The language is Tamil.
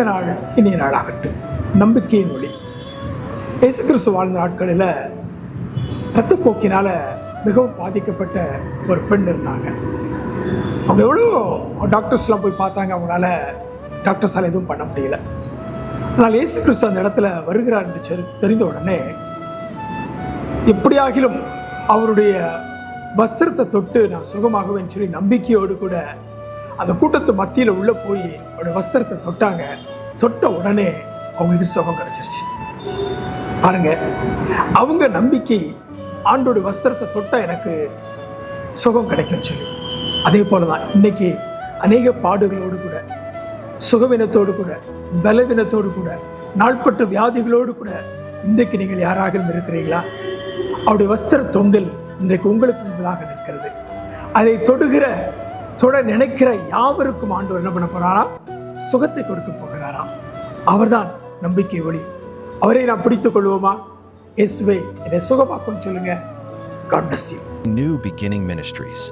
இந்த நாள் இனிய நாளாகட்டும். நம்பிக்கையின் ஒளி. இயேசு கிறிஸ்து வாழ்ந்த நாட்களில் இரத்தப்போக்கினால மிகவும் பாதிக்கப்பட்ட ஒரு பெண் இருந்தாங்க. அவங்க எவ்வளோ டாக்டர்ஸ்லாம் போய் பார்த்தாங்க அவங்களால டாக்டர்ஸால் எதுவும் பண்ண முடியல. ஆனால் இயேசு கிறிஸ்து அந்த இடத்துல வருகிறார் என்று தெரிந்த உடனே எப்படியாகிலும் அவருடைய வஸ்திரத்தை தொட்டு நான் சுகமாகுவேன்னு சொல்லி நம்பிக்கையோடு கூட அந்த கூட்டத்து மத்தியில் உள்ள போய் அவருடைய வஸ்திரத்தை தொட்டாங்க. தொட்ட உடனே அவங்களுக்கு சுகம் கிடைச்சிருச்சு. பாருங்க அவங்க நம்பிக்கை ஆண்டோட வஸ்திரத்தை தொட்டால் எனக்கு சுகம் கிடைக்கும் சொல்லி. அதே போல தான் இன்னைக்கு அநேக பாடுகளோடு கூட சுகவினத்தோடு கூட பலவீனத்தோடு கூட நாள்பட்ட வியாதிகளோடு கூட இன்றைக்கு நீங்கள் யாராகவும் இருக்கிறீங்களா அவருடைய வஸ்திர தொங்கல் இன்றைக்கு உங்களுக்கு முன்பதாக நிற்கிறது. அதை தொடுகிற தொட நினைக்கிற யாவருக்கும் ஆண்டவர் என்ன பண்ண போறாராம் சுகத்தை கொடுக்க போகிறாராம் அவர்தான் நம்பிக்கை ஒளி. அவரை நாம் பிடித்துக் கொள்வோமா? இயேசுவை என்னை சுகமாக்கும் சொல்லுங்க. God bless you. New Beginning Ministries.